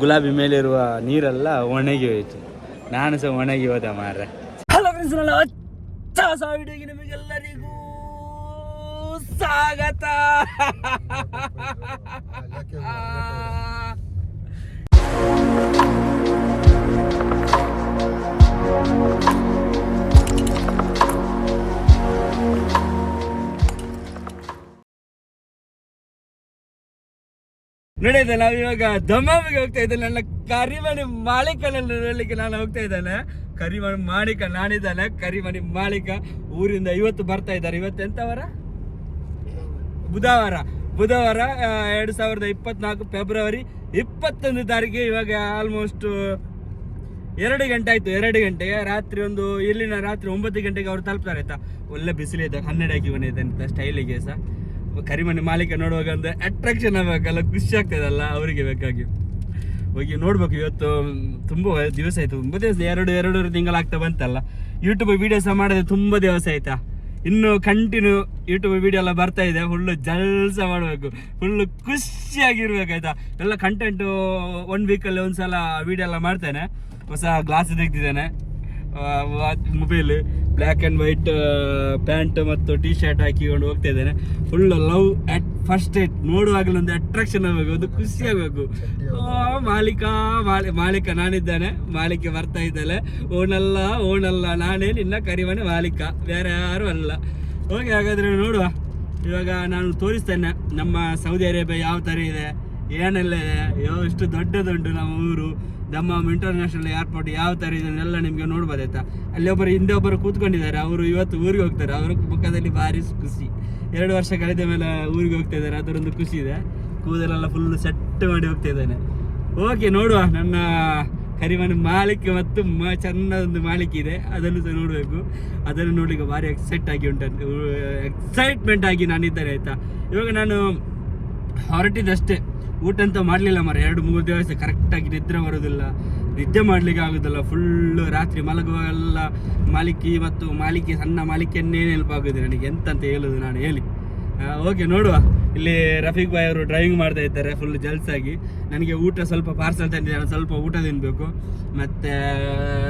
ಗುಲಾಬಿ ಮೇಲಿರುವ ನೀರೆಲ್ಲ ಒಣಗಿ ಹೋಯ್ತು. ನಾನು ಸಹ ಒಣಗಿ ಹೋದ ಮಾರ್ರೆ. ಹಲೋ ಫ್ರೆಂಡ್ಸ್ ನನ್ನ ಹೊಚ್ಚ ಸಾವಿಡಿಗೆ ನಿಮಗೆಲ್ಲರಿಗೂ ಸ್ವಾಗತ. ನಡೆಯುತ್ತೆ. ನಾವು ಇವಾಗ ದಮಾಮಿಗೆ ಹೋಗ್ತಾ ಇದ್ದೇನೆ ನನ್ನ ಕರಿಮಣಿ ಮಾಲೀಕನಲ್ಲಿ ನೋಡ್ಲಿಕ್ಕೆ ನಾನು ಹೋಗ್ತಾ ಇದ್ದಾನೆ. ಕರಿಮಣಿ ಮಾಲೀಕ ನಾನಿದ್ದಾನೆ. ಕರಿಮಣಿ ಮಾಲೀಕ ಊರಿಂದ ಇವತ್ತು ಬರ್ತಾ ಇದ್ದಾರೆ. ಇವತ್ತು ಎಂತವರ ಬುಧವಾರ. ಬುಧವಾರ ಎರಡು ಸಾವಿರದ ಇಪ್ಪತ್ನಾಲ್ಕು ಫೆಬ್ರವರಿ ಇಪ್ಪತ್ತೊಂದು ತಾರೀಕಿಗೆ ಇವಾಗ ಆಲ್ಮೋಸ್ಟ್ ಎರಡು ಗಂಟೆ ಆಯ್ತು. ಎರಡು ಗಂಟೆಗೆ ರಾತ್ರಿ ಒಂದು, ಇಲ್ಲಿನ ರಾತ್ರಿ ಒಂಬತ್ತು ಗಂಟೆಗೆ ಅವ್ರು ತಲುಪ್ತಾರೆ ಆಯ್ತಾ? ಒಳ್ಳೆ ಬಿಸಿಲಿದೆ ಹನ್ನೆರಡು ಆಗಿ ಬಂದಿದೆ ಅಂತ ಸ್ಟೈಲಿಗೆ ಸಹ ಕರಿಮನೆ ಮಾಲೀಕ ನೋಡುವಾಗ ಅಂದ್ರೆ ಅಟ್ರಾಕ್ಷನ್ ಆಗಬೇಕಲ್ಲ, ಖುಷಿ ಆಗ್ತದಲ್ಲ ಅವರಿಗೆ ಬೇಕಾಗಿ. ಹೋಗಿ ನೋಡ್ಬೇಕು, ಇವತ್ತು ತುಂಬ ದಿವಸ ಆಯ್ತು, ತುಂಬ ದಿವಸ, ಎರಡು, ಎರಡೂವರೆ ತಿಂಗಳಾಗ್ತಾ ಬಂತಲ್ಲ. ಯೂಟ್ಯೂಬ್ ವಿಡಿಯೋ ಸಹ ಮಾಡಿದ್ರೆ ತುಂಬ ದಿವಸ ಆಯ್ತಾ? ಇನ್ನು ಕಂಟಿನ್ಯೂ ಯೂಟ್ಯೂಬ್ ವಿಡಿಯೋ ಎಲ್ಲ ಬರ್ತಾ ಇದೆ ಫುಲ್ಲು ಜಲ್ಸ ಮಾಡಬೇಕು ಫುಲ್ಲು ಖುಷಿಯಾಗಿರ್ಬೇಕು, ಆಯ್ತಾ? ಎಲ್ಲ ಕಂಟೆಂಟು ಒನ್ ವೀಕಲ್ಲಿ ಒಂದು ಸಲ ವಿಡಿಯೋ ಎಲ್ಲ ಮಾಡ್ತೇನೆ, ಹೊಸ glass ತೆಗ್ದಿದ್ದೇನೆ. Mobile black and white pant ಮತ್ತು ಟಿ ಶರ್ಟ್ ಹಾಕಿಕೊಂಡು ಹೋಗ್ತಾ ಇದ್ದೇನೆ. Full love at first eight ನೋಡುವಾಗಲೂ ಒಂದು ಅಟ್ರಾಕ್ಷನ್ ಆಗಬೇಕು ಒಂದು ಖುಷಿ ಆಗಬೇಕು ಮಾಲೀಕ ಮಾಲಿ ಮಾಲೀಕ ನಾನಿದ್ದಾನೆ. ಮಾಲಿಕೆ ಬರ್ತಾ ಇದ್ದಾಳೆ. ಓನಲ್ಲ ಓನಲ್ಲ ನಾನೇ ನಿನ್ನ ಕರಿಮನೆ ಮಾಲೀಕ. ಬೇರೆ ಯಾರು ಅಲ್ಲ. ಓಕೆ ಹಾಗಾದ್ರೆ ನೋಡುವ. ಇವಾಗ ನಾನು ತೋರಿಸ್ತೇನೆ. ನಮ್ಮ ಸೌದಿ ಅರೇಬಿಯಾ ಯಾವ ಥರ ಇದೆ? ಏನೆಲ್ಲ ಇದೆ? ಯಾವ ಎಷ್ಟು ದೊಡ್ಡದುಂಟು ನಮ್ಮ ಊರು. ದಮ್ಮಮ್ ಇಂಟರ್ನ್ಯಾಷನಲ್ ಏರ್ಪೋರ್ಟ್ ಯಾವ ಥರ ಇದೆ ಅದನ್ನೆಲ್ಲ ನಿಮಗೆ ನೋಡ್ಬೋದಾಯ್ತಾ ಅಲ್ಲಿ ಒಬ್ಬರು ಹಿಂದೆ ಒಬ್ಬರು ಕೂತ್ಕೊಂಡಿದ್ದಾರೆ. ಅವರು ಇವತ್ತು ಊರಿಗೆ ಹೋಗ್ತಾರೆ. ಅವ್ರ ಮುಖದಲ್ಲಿ ಭಾರಿ ಖುಷಿ. ಎರಡು ವರ್ಷ ಕಳೆದ ಮೇಲೆ ಊರಿಗೆ ಹೋಗ್ತಾ ಇದ್ದಾರೆ. ಅದರೊಂದು ಖುಷಿ ಇದೆ. ಕೂದಲೆಲ್ಲ ಫುಲ್ ಸೆಟ್ ಮಾಡಿ ಹೋಗ್ತಾ ಇದ್ದಾನೆ. ಓಕೆ ನೋಡುವ. ನನ್ನ ಕರಿಮನೆ ಮಾಲಿಕೆ ಮತ್ತು ಮ ಚೆನ್ನದೊಂದು ಮಾಲಿಕೆ ಇದೆ. ಅದನ್ನು ಸಹ ನೋಡಬೇಕು. ಅದನ್ನು ನೋಡಲಿಕ್ಕೆ ಭಾರಿ ಎಕ್ಸೈಟ್ ಆಗಿ ಉಂಟು. ಎಕ್ಸೈಟ್ಮೆಂಟ್ ಆಗಿ ನಾನಿದ್ದೇನೆ ಆಯಿತಾ? ಇವಾಗ ನಾನು ಹೊರಟಿದ್ದಷ್ಟೇ ಊಟ ಅಂತ ಮಾಡಲಿಲ್ಲ ಮರ ಎರಡು, ಮೂರು ದಿವಸ ಕರೆಕ್ಟಾಗಿ ನಿದ್ರೆ ಬರೋದಿಲ್ಲ. ನಿದ್ದೆ ಮಾಡಲಿಕ್ಕೆ ಆಗೋದಿಲ್ಲ. ಫುಲ್ಲು ರಾತ್ರಿ ಮಲಗುವಾಗೆಲ್ಲ ಮಾಲಿಕಿ ಮತ್ತು ಮಾಲಿಕೆ, ಸಣ್ಣ ಮಾಲಿಕೆಯನ್ನೇ ನೆನಪಾಗೋದು ನನಗೆ. ಎಂತ ಅಂತ ಹೇಳೋದು ನಾನು ಹೇಳಿ. ಓಕೆ ನೋಡುವ. ಇಲ್ಲಿ ರಫೀಕ್ ಬಾಯ್ ಅವರು ಡ್ರೈವಿಂಗ್ ಮಾಡ್ತಾ ಇದ್ದಾರೆ ಫುಲ್ ಜಲ್ಸಾಗಿ ನನಗೆ ಊಟ ಸ್ವಲ್ಪ ಪಾರ್ಸಲ್ ನಾನು ಸ್ವಲ್ಪ ಊಟ ತಿನ್ನಬೇಕು ಮತ್ತು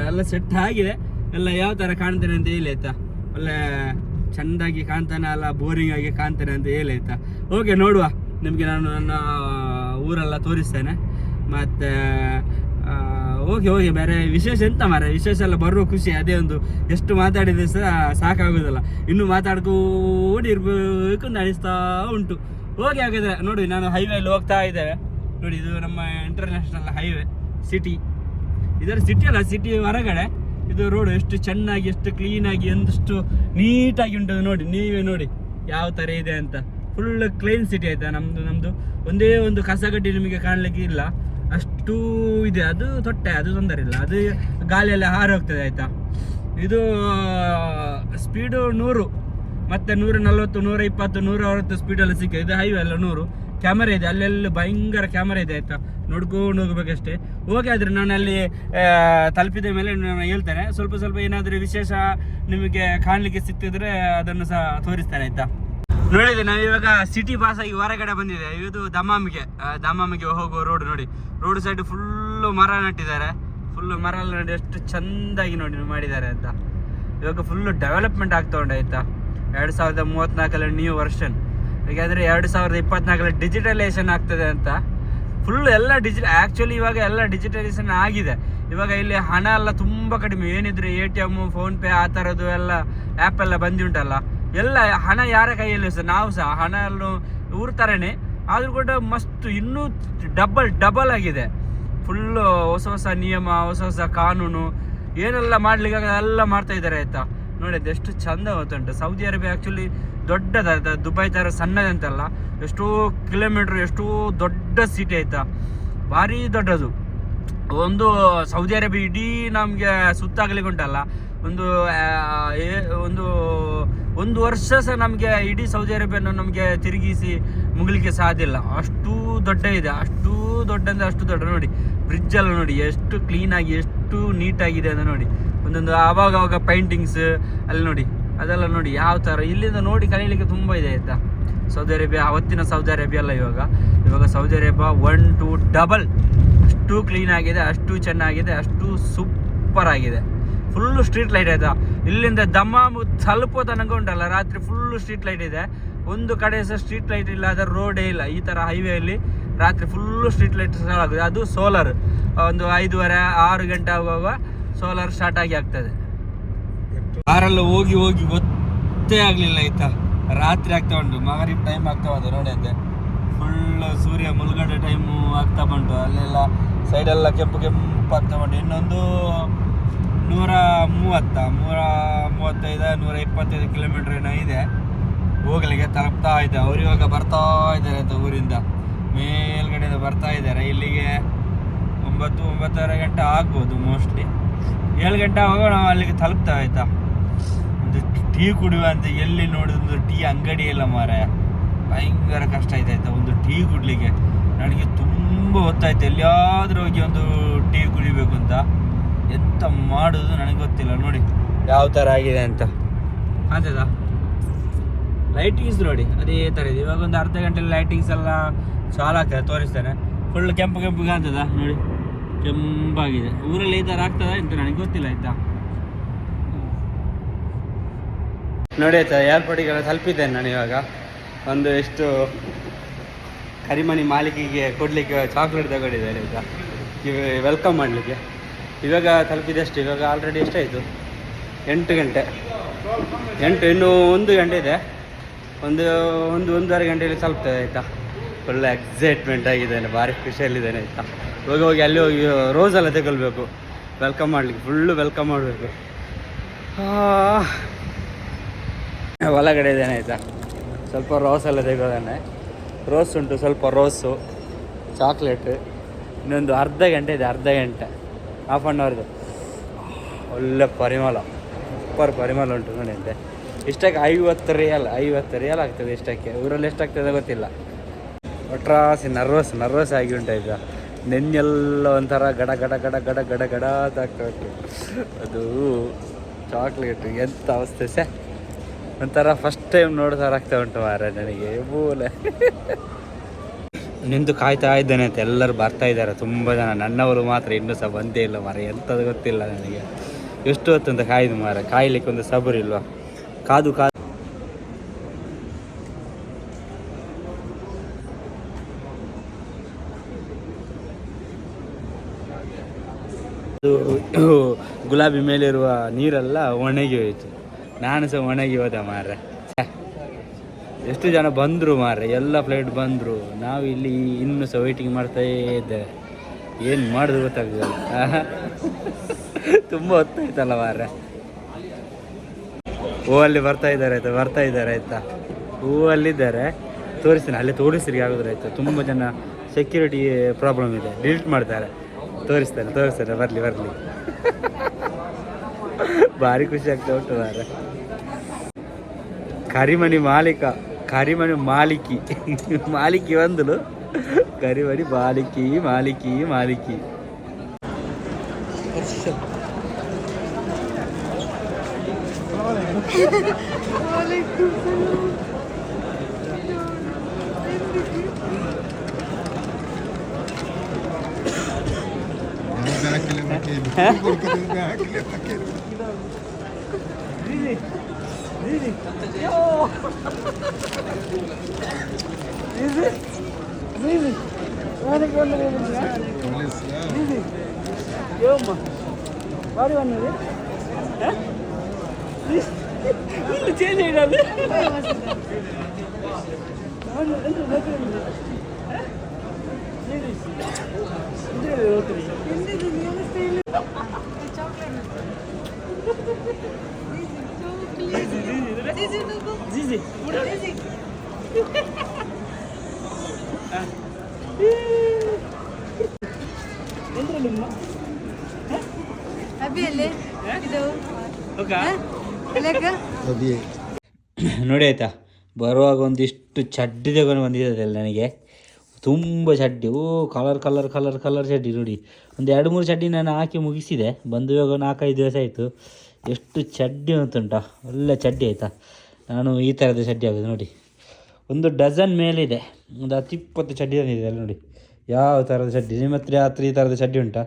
ಎಲ್ಲ ಸೆಟ್ ಆಗಿದೆ. ಎಲ್ಲ ಯಾವ ಥರ ಕಾಣ್ತೇನೆ ಅಂತ ಹೇಳಿ ಆಯ್ತಾ? ಒಳ್ಳೆ ಚೆಂದಾಗಿ ಕಾಣ್ತಾನೆ ಅಲ್ಲ ಬೋರಿಂಗ್ ಆಗಿ ಕಾಣ್ತಾನೆ ಅಂತ ಹೇಳಿ ಆಯ್ತಾ? ಓಕೆ ನೋಡುವ. ನಿಮಗೆ ನಾನು ನನ್ನ ಊರೆಲ್ಲ ತೋರಿಸ್ತೇನೆ. ಮತ್ತು ಹೋಗಿ ಹೋಗಿ, ಬೇರೆ ವಿಶೇಷ ಎಂತ ಮಾರೆ ವಿಶೇಷ ಎಲ್ಲ ಬರುವ ಖುಷಿ, ಅದೇ ಒಂದು ಎಷ್ಟು ಮಾತಾಡಿದ್ರೆ ಸಹ ಸಾಕಾಗೋದಿಲ್ಲ. ಇನ್ನು ಮಾತಾಡ್ಕೊಂಡು ಇರ್ಬೇಕು ಅಂತ ಅನಿಸ್ತಾ ಉಂಟು. ಹೋಗಿ ಹಾಗಾದ್ರೆ, ನೋಡಿ, ನಾನು ಹೈವೇಲಿ ಹೋಗ್ತಾ ಇದ್ದೇವೆ. ನೋಡಿ, ಇದು ನಮ್ಮ ಇಂಟರ್ನ್ಯಾಷನಲ್ ಹೈವೇ ಸಿಟಿ ಇದರ ಸಿಟಿ ಅಲ್ಲ ಸಿಟಿ ಹೊರಗಡೆ. ಇದು ರೋಡ್ ಎಷ್ಟು ಚೆನ್ನಾಗಿ, ಎಷ್ಟು ಕ್ಲೀನಾಗಿ ಎಂದಷ್ಟು ನೀಟಾಗಿ ಉಂಟು. ನೋಡಿ, ನೀವೇ ನೋಡಿ, ಯಾವ ಥರ ಇದೆ ಅಂತ. ಫುಲ್ ಕ್ಲೀನ್ ಸಿಟಿ ಆಯ್ತಾ? ನಮ್ದು ನಮ್ದು ಒಂದೇ ಒಂದು ಕಸಗಡ್ಡಿ ನಿಮಗೆ ಕಾಣಲಿಕ್ಕೆ ಇಲ್ಲ. ಅಷ್ಟು ಇದೆ. ಅದು ತೊಟ್ಟೆ, ಅದು ತೊಂದರೆ ಇಲ್ಲ. ಅದು ಗಾಳಿಯೆಲ್ಲ ಹಾರಿ ಹೋಗ್ತದೆ ಆಯ್ತಾ? ಇದು ಸ್ಪೀಡು ನೂರು. ಮತ್ತೆ ನೂರ ನಲ್ವತ್ತು, ನೂರ ಇಪ್ಪತ್ತು, ನೂರ ಅರವತ್ತು ಸ್ಪೀಡಲ್ಲಿ ಸಿಕ್ಕ ಇದು ಹೈವೇ ಅಲ್ಲ, ನೂರು. ಕ್ಯಾಮರಾ ಇದೆ. ಅಲ್ಲೆಲ್ಲ ಭಯಂಕರ ಕ್ಯಾಮರಾ ಇದೆ ಆಯಿತಾ? ನೋಡ್ಕೊಂಡು ಹೋಗ್ಬೇಕಷ್ಟೇ. ಓಕೆ ಆದ್ರೆ ನಾನು ಅಲ್ಲಿ ತಲುಪಿದ ಮೇಲೆ ನಾನು ಹೇಳ್ತೇನೆ. ಸ್ವಲ್ಪ ಸ್ವಲ್ಪ ಏನಾದರೂ ವಿಶೇಷ ನಿಮಗೆ ಕಾಣಲಿಕ್ಕೆ ಸಿಕ್ತಿದ್ರೆ ಅದನ್ನು ಸಹ ತೋರಿಸ್ತೇನೆ ಆಯ್ತಾ? ನೋಡಿದೆ ನಾವು ಇವಾಗ ಸಿಟಿ ಪಾಸ್ ಆಗಿ ಹೊರಗಡೆ ಬಂದಿದೆ. ಇದು ದಮಾಮಿಗೆ ದಮಾಮಿಗೆ ಹೋಗುವ ರೋಡ್ ನೋಡಿ. ರೋಡ್ ಸೈಡ್ ಫುಲ್ಲು ಮರ ನಟ್ಟಿದ್ದಾರೆ. ಫುಲ್ಲು ಮರ ಎಲ್ಲ ನೋಡಿ, ಎಷ್ಟು ಚೆಂದಾಗಿ ನೋಡಿ ಮಾಡಿದ್ದಾರೆ ಅಂತ. ಇವಾಗ ಫುಲ್ಲು ಡೆವಲಪ್ಮೆಂಟ್ ಆಗ್ತಾ ಉಂಟು, ಆಯ್ತಾ? ಎರಡು ಸಾವಿರದ ಮೂವತ್ತ್ನಾಲ್ಕರಲ್ಲಿ ನ್ಯೂ ವರ್ಷನ್ ಹಾಗಾದರೆ ಎರಡು ಸಾವಿರದ ಇಪ್ಪತ್ನಾಲ್ಕರಲ್ಲಿ ಡಿಜಿಟಲೈಸೇಷನ್ ಆಗ್ತದೆ ಅಂತ. ಫುಲ್ ಎಲ್ಲ ಡಿಜಿ ಆ್ಯಕ್ಚುಲಿ ಇವಾಗ ಎಲ್ಲ ಡಿಜಿಟಲೈಸೇಷನ್ ಆಗಿದೆ. ಇವಾಗ ಇಲ್ಲಿ ಹಣ ಎಲ್ಲ ತುಂಬ ಕಡಿಮೆ. ಏನಿದ್ರೆ ಎ ಟಿ ಎಮ್ಮು ಫೋನ್ಪೇ ಆ ಥರದ್ದು ಎಲ್ಲ ಆ್ಯಪ್ ಎಲ್ಲ ಬಂದುಂಟಲ್ಲ ಎಲ್ಲ ಹಣ ಯಾರ ಕೈಯಲ್ಲಿ ಸರ್ ನಾವು ಸಹ ಹಣ ಎಲ್ಲೂ ಊರ ಥರನೇ ಆದರೂ ಕೂಡ ಮಸ್ತ್ ಇನ್ನೂ ಡಬಲ್ ಡಬಲ್ ಆಗಿದೆ. ಫುಲ್ಲು ಹೊಸ ಹೊಸ ನಿಯಮ, ಹೊಸ ಹೊಸ ಕಾನೂನು, ಏನೆಲ್ಲ ಮಾಡ್ಲಿಕ್ಕೆ ಎಲ್ಲ ಮಾಡ್ತಾ ಇದ್ದಾರೆ ಆಯ್ತಾ? ನೋಡಿ, ಅದು ಎಷ್ಟು ಚಂದ ಗೊತ್ತುಂಟು. ಸೌದಿ ಅರೇಬಿಯಾ ಆ್ಯಕ್ಚುಲಿ ದೊಡ್ಡದ ಅದು ದುಬೈ ಥರ ಸಣ್ಣದಂತಲ್ಲ ಎಷ್ಟೋ ಕಿಲೋಮೀಟ್ರ್ ಎಷ್ಟೋ ದೊಡ್ಡ ಸಿಟಿ ಆಯ್ತಾ? ಭಾರಿ ದೊಡ್ಡದು. ಒಂದು ಸೌದಿ ಅರೇಬಿಯಾ ಇಡೀ ನಮಗೆ ಸುತ್ತಾಗ್ಲಿಕ್ಕೆ ಉಂಟಲ್ಲ. ಒಂದು ಒಂದು ಒಂದು ವರ್ಷ ಸಹ ನಮಗೆ ಇಡೀ ಸೌದಿ ಅರೇಬಿಯನ್ನು ನಮಗೆ ತಿರುಗಿಸಿ ಮುಗಿಲಿಕ್ಕೆ ಸಾಧ್ಯ ಇಲ್ಲ. ಅಷ್ಟು ದೊಡ್ಡ ಇದೆ. ಅಷ್ಟು ದೊಡ್ಡ ಅಂದರೆ ಅಷ್ಟು ದೊಡ್ಡ ನೋಡಿ. ಬ್ರಿಡ್ಜ್ ಎಲ್ಲ ನೋಡಿ, ಎಷ್ಟು ಕ್ಲೀನಾಗಿ ಎಷ್ಟು ನೀಟಾಗಿದೆ ಅಂತ ನೋಡಿ. ಒಂದೊಂದು ಆವಾಗವಾಗ ಆವಾಗ ಪೈಂಟಿಂಗ್ಸ್ ಅಲ್ಲಿ ನೋಡಿ. ಅದೆಲ್ಲ ನೋಡಿ, ಯಾವ ಥರ. ಇಲ್ಲಿಂದ ನೋಡಿ ಕಲೀಲಿಕ್ಕೆ ತುಂಬ ಇದೆ, ಆಯಿತಾ? ಸೌದಿ ಅರೇಬಿಯಾ ಅವತ್ತಿನ ಸೌದಿ ಅರೇಬಿಯಾ ಅಲ್ಲ ಇವಾಗ. ಇವಾಗ Saudi Arabia one two double ಅಷ್ಟು ಕ್ಲೀನಾಗಿದೆ ಅಷ್ಟು ಚೆನ್ನಾಗಿದೆ, ಅಷ್ಟು ಸೂಪರ್ ಆಗಿದೆ. ಫುಲ್ಲು ಸ್ಟ್ರೀಟ್ ಲೈಟ್ ಆಯ್ತಾ ಇಲ್ಲಿಂದ ದಮ್ಮಾಮು ಸ್ವಲ್ಪ ತನಕ ಉಂಟಲ್ಲ ರಾತ್ರಿ ಫುಲ್ಲು ಸ್ಟ್ರೀಟ್ ಲೈಟ್ ಇದೆ. ಒಂದು ಕಡೆ ಸಹ ಸ್ಟ್ರೀಟ್ ಲೈಟ್ ಇಲ್ಲ ಅದರ ರೋಡೇ ಇಲ್ಲ ಈ ಥರ ಹೈವೇಯಲ್ಲಿ ರಾತ್ರಿ ಫುಲ್ಲು ಸ್ಟ್ರೀಟ್ ಲೈಟ್ ಆಗುತ್ತೆ ಅದು ಸೋಲಾರ್ ಒಂದು ಐದೂವರೆ ಆರು ಗಂಟೆ ಆಗುವಾಗ ಸೋಲಾರ್ ಸ್ಟಾರ್ಟ್ ಆಗಿ ಆಗ್ತದೆ. ಕಾರೆಲ್ಲ ಹೋಗಿ ಹೋಗಿ ಗೊತ್ತೇ ಆಗಲಿಲ್ಲ ಆಯ್ತಾ ರಾತ್ರಿ ಆಗ್ತಾ ಉಂಟು. ಮಗರಿಬ್ ಟೈಮ್ ಆಗ್ತಾ ಬಂತು ನೋಡಿ ಅಂತೆ. ಫುಲ್ ಸೂರ್ಯ ಮುಳುಗಡೆ ಟೈಮು ಆಗ್ತಾ ಬಂತು. ಅಲ್ಲೆಲ್ಲ ಸೈಡೆಲ್ಲ ಕೆಂಪು ಕೆಂಪು ಆಗ್ತಾ ಬಂಟು ಇನ್ನೊಂದು ನೂರ ಮೂವತ್ತ ನೂರ ಮೂವತ್ತೈದು ನೂರ ಇಪ್ಪತ್ತೈದು ಕಿಲೋಮೀಟರ್ ಏನೋ ಇದೆ. ಹೋಗ್ಲಿಕ್ಕೆ ತಲುಪ್ತಾ ಇದೆ. ಅವ್ರು ಇವಾಗ ಬರ್ತಾ ಇದ್ದಾರೆ ಅಂತ ಊರಿಂದ. ಮೇಲ್ಗಡೆಯಿಂದ ಬರ್ತಾ ಇದ್ದಾರೆ. ಇಲ್ಲಿಗೆ ಒಂಬತ್ತು, ಒಂಬತ್ತುವರೆ ಗಂಟೆ ಆಗ್ಬೋದು ಮೋಸ್ಟ್ಲಿ ಏಳು ಗಂಟೆ ಹೋಗೋಣ ನಾವು ಅಲ್ಲಿಗೆ ತಲುಪ್ತಾ ಆಯ್ತಾ? ಒಂದು ಟೀ ಕುಡಿಯುವ ಅಂತ ಎಲ್ಲಿ ನೋಡಿದ್ರು ಟೀ ಅಂಗಡಿ ಇಲ್ಲ ಮಾರಾಯ. ಭಯಂಕರ ಕಷ್ಟ ಆಯ್ತು ಆಯ್ತಾ ಒಂದು ಟೀ ಕುಡ್ಲಿಕ್ಕೆ. ನನಗೆ ತುಂಬ ಹೊತ್ತಾಯ್ತು. ಎಲ್ಲಿಯಾದರೂ ಹೋಗಿ ಒಂದು ಟೀ ಕುಡಿಬೇಕು ಅಂತ. ಎಂತ ಮಾಡೋದು ನನಗೆ ಗೊತ್ತಿಲ್ಲ ನೋಡಿ. ಯಾವ ಥರ ಆಗಿದೆ ಅಂತ. ಕಾಣ್ತದ ಲೈಟಿಂಗ್ಸ್ ನೋಡಿ ಅದೇ ಥರ ಇದೆ. ಇವಾಗ ಒಂದು ಅರ್ಧ ಗಂಟೆ ಲೈಟಿಂಗ್ಸ್ ಎಲ್ಲ ಚಾಲು ಆಗ್ತದೆ ತೋರಿಸ್ತಾರೆ ಫುಲ್ ಕೆಂಪು ಕೆಂಪು ಕಾಣ್ತದ ನೋಡಿ. ಕೆಂಪಾಗಿದೆ. ಊರಲ್ಲಿ ಈ ಥರ ಆಗ್ತದ ಅಂತ ನನಗೆ ಗೊತ್ತಿಲ್ಲ ಆಯ್ತಾ? ನೋಡಿ ಆಯ್ತಾ ಏರ್ಪೋರ್ಟಿಗೆಲ್ಲ ತಲುಪಿದ್ದೇನೆ ನಾನು ಇವಾಗ. ಒಂದು ಎಷ್ಟು ಕರಿಮಣಿ ಮಾಲೀಕಿಗೆ ಕೊಡಲಿಕ್ಕೆ ಚಾಕ್ಲೇಟ್ ತಗೊಂಡಿದ್ದಾರೆ ಆಯ್ತಾ? ಇವ ವೆಲ್ಕಮ್ ಮಾಡಲಿಕ್ಕೆ. ಇವಾಗ ತಲುಪಿದಷ್ಟು ಇವಾಗ ಆಲ್ರೆಡಿ ಎಷ್ಟಾಯಿತು? ಎಂಟು ಗಂಟೆ. ಎಂಟು, ಇನ್ನೂ ಒಂದು ಗಂಟೆ ಇದೆ. ಒಂದು ಒಂದು, ಒಂದೂವರೆ ಗಂಟೆಯಲ್ಲಿ ತಲುಪ್ತದೆ, ಆಯಿತಾ? ಒಳ್ಳೆ ಎಕ್ಸೈಟ್ಮೆಂಟ್ ಆಗಿದ್ದೇನೆ ಭಾರಿ ಖುಷಿಯಲ್ಲಿದ್ದೇನೆ ಆಯಿತಾ? ಇವಾಗ ಹೋಗಿ ಅಲ್ಲಿ ಹೋಗಿ ರೋಸೆಲ್ಲ ತಗೊಳ್ಬೇಕು. ವೆಲ್ಕಮ್ ಮಾಡಲಿಕ್ಕೆ ಫುಲ್ಲು ವೆಲ್ಕಮ್ ಮಾಡಬೇಕು. ಒಳಗಡೆ ಇದ್ದೇನೆ, ಆಯಿತಾ? ಸ್ವಲ್ಪ ರೋಸ್ ಎಲ್ಲ ತೆಗೋದಾನೆ ರೋಸ್ ಉಂಟು, ಸ್ವಲ್ಪ ರೋಸು ಚಾಕ್ಲೇಟ್ ಇನ್ನೊಂದು ಅರ್ಧ ಗಂಟೆ ಇದೆ, ಅರ್ಧ ಗಂಟೆ. ಹಾಫ್ ಆನ್ ಅವರ್ದು ಒಳ್ಳೆ ಪರಿಮಳ. ಸೂಪರ್ ಪರಿಮಳ ಉಂಟು ಅಂತೆ. ಇಷ್ಟಕ್ಕೆ ಐವತ್ತು ರಿಯಲ್ ಐವತ್ತು ರಿಯಲ್ ಆಗ್ತದೆ ಇಷ್ಟಕ್ಕೆ. ಊರಲ್ಲಿ ಎಷ್ಟಾಗ್ತದೆ ಗೊತ್ತಿಲ್ಲ. ಒಟ್ರಾಸಿ ನರ್ವಸ್ ನರ್ವಸ್ ಆಗಿ ಉಂಟಾಯ್ತ. ನೆನ್ನೆಲ್ಲ ಒಂಥರ ಗಡ ಗಡ ಗಡ ಗಡ ಗಡ ಗಡ ಆಗ್ತಾ ಉಂಟು. ಅದು ಚಾಕ್ಲೇಟ್ ಎಂಥ ಅವಸ್ಥೆ ಸೆ. ಒಂಥರ ಫಸ್ಟ್ ಟೈಮ್ ನೋಡಿದಾರಾಗ್ತಾ ಉಂಟು ಮಾರ ನನಗೆ. ಮೂಲೆ. ನಿಂತು ಕಾಯ್ತಾ ಇದ್ದೇನೆ ಅಂತ ಎಲ್ಲರೂ ಬರ್ತಾ ಇದ್ದಾರೆ. ತುಂಬ ಜನ. ನನ್ನವರು ಮಾತ್ರ ಇನ್ನೂ ಸಹ ಬಂದೇ ಇಲ್ಲ ಮಾರ. ಎಂಥದ್ದು ಗೊತ್ತಿಲ್ಲ ನನಗೆ. ಎಷ್ಟು ಹೊತ್ತು ಅಂತ ಕಾಯ್ದು ಮಾರ. ಕಾಯಲಿಕ್ಕೆ ಒಂದು ಇಲ್ವಾ? ಕಾದು ಕಾದು. ಗುಲಾಬಿ ಮೇಲಿರುವ ನೀರೆಲ್ಲ ಒಣಗಿ ಹೋಯಿತು. ನಾನು ಸಹ ಒಣಗಿ ಹೋದೆ ಮಾರ್ರೆ. ಎಷ್ಟು ಜನ ಬಂದರು ಮಾರೆ ಎಲ್ಲ ಫ್ಲೈಟ್ ಬಂದರು. ನಾವು ಇಲ್ಲಿ ಇನ್ನೂ ಸಹ ವೆಯ್ಟಿಂಗ್ ಮಾಡ್ತಾ ಇದ್ದೇವೆ ಏನು ಮಾಡಿದ್ರು ಗೊತ್ತಾಗ್ತದಲ್ಲ ತುಂಬ ಹೊತ್ತಾಯ್ತಲ್ಲ ಮಾರೆ ಹೂ ಅಲ್ಲಿ ಬರ್ತಾ ಇದ್ದಾರೆ ಆಯ್ತಾ, ಬರ್ತಾ ಇದ್ದಾರೆ ಆಯ್ತಾ? ಹೂ ಅಲ್ಲಿದ್ದಾರೆ ತೋರಿಸ್ತೀನಿ, ಅಲ್ಲಿ ತೋರಿಸ್ರಿಗೆ ಆಗೋದ್ರೆ ಆಯ್ತಾ? ತುಂಬ ಜನ ಸೆಕ್ಯೂರಿಟಿ ಪ್ರಾಬ್ಲಮ್ ಇದೆ. ಡಿಲೀಟ್ ಮಾಡ್ತಾರೆ. ತೋರಿಸ್ತಾರೆ ತೋರಿಸ್ತಾರೆ ಬರಲಿ ಬರಲಿ. ಭಾರಿ ಖುಷಿ ಆಗ್ತಾ ಉಂಟು ಮಾರ కరిమణి మాలిక కరిమణి మాలికి మాలికి వందులు. కరిమణి మాలికి మాలికి మాలికి. కిలోమీటర్ ಕರಿಮಣಿ ಮಾಲೀಕ ಕರಿಮಣಿ Maliki Maliki ಒಂದಲು ಕರಿಮಣಿ Maliki Maliki Maliki change ಇಡೋದು Zizi. ಅಭಿಯಲ್ಲಿ ಇದು ನೋಡಿ ಆಯ್ತಾ ಬರುವಾಗ ಒಂದಿಷ್ಟು ಚಡ್ಡಿ ತಗೊಂಡು ಬಂದಿದ್ದಲ್ಲ ನನಗೆ. ತುಂಬ ಚಡ್ಡಿ. ಓ ಕಲರ್ ಕಲರ್ ಕಲರ್ ಕಲರ್ ಚಡ್ಡಿ ನೋಡಿ. ಒಂದು ಎರಡು ಮೂರು ಚಡ್ಡಿ ನಾನು ಹಾಕಿ ಮುಗಿಸಿದೆ. ಬಂದು ಇವಾಗ ನಾಲ್ಕೈದು ದಿವಸ ಆಯಿತು. ಎಷ್ಟು ಚಡ್ಡಿ ಅಂತುಂಟ ಒಳ್ಳೆ ಚಡ್ಡಿ ಆಯಿತಾ? ನಾನು ಈ ಥರದ ಚಡ್ಡಿ ಆಗೋದು ನೋಡಿ. ಒಂದು ಡಜನ್ ಮೇಲಿದೆ ಒಂದು ಹತ್ತು ಇಪ್ಪತ್ತು ಚಡ್ಡಿ ಇದೆ ಅಲ್ಲಿ ನೋಡಿ. ಯಾವ ಥರದ ಚಡ್ಡಿ? ನಿಮ್ಮ ಹತ್ರ ಥರ ಈ ಥರದ ಚಡ್ಡಿ ಉಂಟಾ?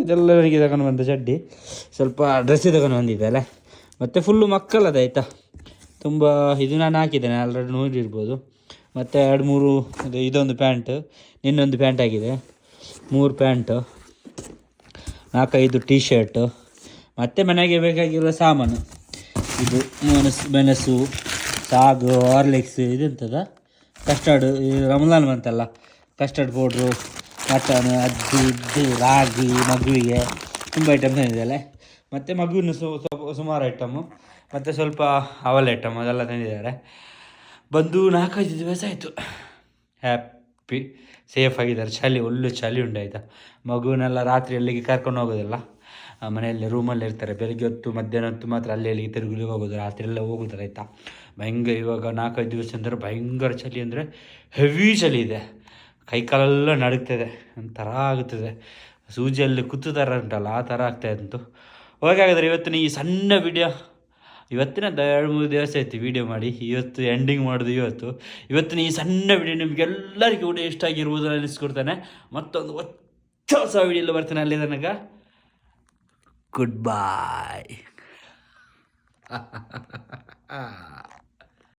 ಇದೆಲ್ಲ ನನಗೆ ತಗೊಂಡು ಬಂದ ಚಡ್ಡಿ. ಸ್ವಲ್ಪ ಡ್ರೆಸ್ ತಗೊಂಡು ಬಂದಿದೆ ಅಲ್ಲ. ಮತ್ತು ಫುಲ್ಲು ಮಕ್ಕಳದ ಆಯಿತಾ? ತುಂಬ, ಇದು ನಾನು ಹಾಕಿದ್ದೇನೆ ಆಲ್ರೆಡಿ ನೋಡಿರ್ಬೋದು. ಮತ್ತು ಎರಡು, ಮೂರು, ಇದು ಇದೊಂದು ಪ್ಯಾಂಟ್ ಇನ್ನೊಂದು ಪ್ಯಾಂಟ್ ಆಗಿದೆ. ಮೂರು ಪ್ಯಾಂಟು ನಾಲ್ಕೈದು ಟೀ ಶರ್ಟು ಮತ್ತು ಮನೆಗೆ ಬೇಕಾಗಿರುವ ಸಾಮಾನು. ಇದು ಮೆಣಸು ಮೆಣಸು, ಸಾಗು ಹಾರ್ಲಿಕ್ಸ್ ಇದೆಂಥದ ಕಸ್ಟರ್ಡ್ ರಮಲಾನ್ ಬಂತಲ್ಲ ಕಸ್ಟರ್ಡ್ ಪೌಡ್ರು ಮಟನ್ ಅಜ್ಜಿ ಇದ್ದು ರಾಗಿ, ಮಗುವಿಗೆ ತುಂಬ ಐಟಮ್ ತಂದಿದ್ದಾರೆ ಮತ್ತು ಮಗುವಿನ ಸುಮಾರು ಐಟಮು ಮತ್ತು ಸ್ವಲ್ಪ ಅವಲ್ ಐಟಮ್ ಅದೆಲ್ಲ ತಂದಿದ್ದಾರೆ. ಬಂದು ನಾಲ್ಕೈದು ದಿವಸ ಆಯಿತು. ಹ್ಯಾಪಿ ಸೇಫ್ ಆಗಿದ್ದಾರೆ. ಚಳಿ, ಒಳ್ಳೆ ಚಳಿ ಉಂಟಾಯ್ತಾ. ಮಗುವಿನೆಲ್ಲ ರಾತ್ರಿ ಅಲ್ಲಿಗೆ ಕರ್ಕೊಂಡು ಹೋಗೋದಿಲ್ಲ. ಮನೆಯಲ್ಲಿ ರೂಮಲ್ಲಿ ಇರ್ತಾರೆ. ಬೆಳಿಗ್ಗೆ ಹೊತ್ತು, ಮಧ್ಯಾಹ್ನ ಹೊತ್ತು ಮಾತ್ರ ಅಲ್ಲಿ ಅಲ್ಲಿಗೆ ತಿರುಗಲಿಗೆ ಹೋಗೋದು, ರಾತ್ರಿ ಎಲ್ಲ ಹೋಗೋದು, ಆಯಿತಾ? ಭಯಂಕರ ಇವಾಗ ನಾಲ್ಕೈದು ದಿವಸ ಅಂದರೆ ಭಯಂಕರ ಚಳಿ ಅಂದರೆ ಹೆವಿ ಚಳಿ ಇದೆ. ಕೈಕಾಲೆಲ್ಲ ನಡುಗ್ತದೆ. ಒಂಥರ ಆಗುತ್ತದೆ. ಸೂಜಿಯಲ್ಲಿ ಕುತ್ತು ಥರ ಉಂಟಲ್ಲ, ಆ ಥರ ಆಗ್ತಾ ಇತ್ತು ಓಕೆ ಹಾಗಾದರೆ ಇವತ್ತಿನ ಈ ಸಣ್ಣ ವಿಡಿಯೋ ಇವತ್ತಿನ ಎರಡು ಮೂರು ದಿವಸ ಆಯ್ತು ವಿಡಿಯೋ ಮಾಡಿ. ಇವತ್ತು ಎಂಡಿಂಗ್ ಮಾಡೋದು ಇವತ್ತು. ಇವತ್ತಿನ ಈ ಸಣ್ಣ ವಿಡಿಯೋ ನಿಮಗೆಲ್ಲರಿಗೂ ಕೂಡ ಇಷ್ಟ ಆಗಿರ್ಬೋದು ಅನ್ನಿಸ್ಕೊಡ್ತಾನೆ. ಮತ್ತೊಂದು ಹೊಚ್ಚ ಹೊಸ ವಿಡಿಯೋ ಬರ್ತಾನೆ ಅಲ್ಲಿ ತನಕ ಗುಡ್ ಬಾಯ್